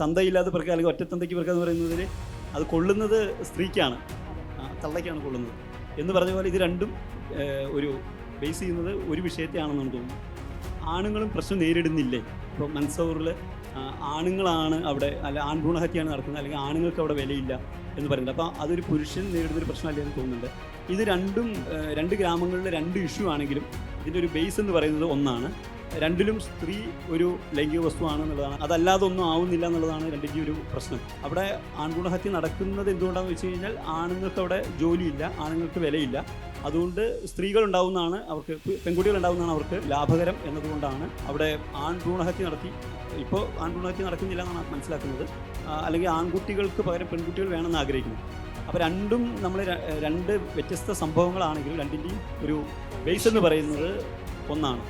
തന്തയില്ലാതെ പിറക്കുക അല്ലെങ്കിൽ ഒറ്റത്തന്തയ്ക്ക് പിറക്കുക എന്ന് പറയുന്നതിൽ അത് കൊള്ളുന്നത് സ്ത്രീക്കാണ്. തള്ളയ്ക്കാണ് കൊള്ളുന്നത്. എന്ന് പറഞ്ഞ പോലെ ഇത് രണ്ടും ഒരു ബേസ് ചെയ്യുന്നത് ഒരു വിഷയത്തെയാണെന്നാണ് തോന്നുന്നത്. ആണുങ്ങളും പ്രശ്നം നേരിടുന്നില്ലേ? ഇപ്പോൾ മൻസൂറിൽ ആണുങ്ങളാണ് അവിടെ അല്ല ആൺഭ്രൂണഹത്യയാണ് നടക്കുന്നത് അല്ലെങ്കിൽ ആണുങ്ങൾക്ക് അവിടെ വിലയില്ല എന്ന് പറയുന്നത്. അപ്പോൾ അതൊരു പുരുഷൻ നേരിടുന്ന ഒരു പ്രശ്നമല്ലേ എന്ന് തോന്നുന്നുണ്ട്. ഇത് രണ്ടും രണ്ട് ഗ്രാമങ്ങളിലെ രണ്ട് ഇഷ്യൂ ആണെങ്കിലും ഇതിന്റെ ഒരു ബേസ് എന്ന് പറയുന്നത് ഒന്നാണ്. രണ്ടിലും സ്ത്രീ ഒരു ലൈംഗിക വസ്തുവാണ് എന്നുള്ളതാണ്. അതല്ലാതെ ഒന്നും ആവുന്നില്ല എന്നുള്ളതാണ് രണ്ടിന്റെ ഒരു പ്രശ്നം. അവിടെ ആൺഗുണഹത്യ നടക്കുന്നത് എന്തുകൊണ്ടാണെന്ന് വെച്ച് കഴിഞ്ഞാൽ ആണുങ്ങൾക്ക് അവിടെ ജോലിയില്ല ആണുങ്ങൾക്ക് വിലയില്ല. അതുകൊണ്ട് സ്ത്രീകൾ ഉണ്ടാവുന്നതാണ് അവർക്ക് പെൺകുട്ടികൾ ഉണ്ടാവുന്നതാണ് അവർക്ക് ലാഭകരം എന്നതുകൊണ്ടാണ് അവിടെ ആൺഗുണഹത്യ നടത്തി. ഇപ്പോൾ ആൺഗുണഹത്യ നടക്കുന്നില്ല എന്നാണ് മനസ്സിലാക്കുന്നത്. അല്ലെങ്കിൽ ആൺകുട്ടികൾക്ക് പകരം പെൺകുട്ടികൾ വേണമെന്ന് ആഗ്രഹിക്കുന്നു. അപ്പോൾ രണ്ടും നമ്മൾ രണ്ട് വ്യത്യസ്ത സംഭവങ്ങളാണെങ്കിലും രണ്ടിന്റെയും ഒരു ബേസ് എന്ന് പറയുന്നത് ഒന്നാണ്.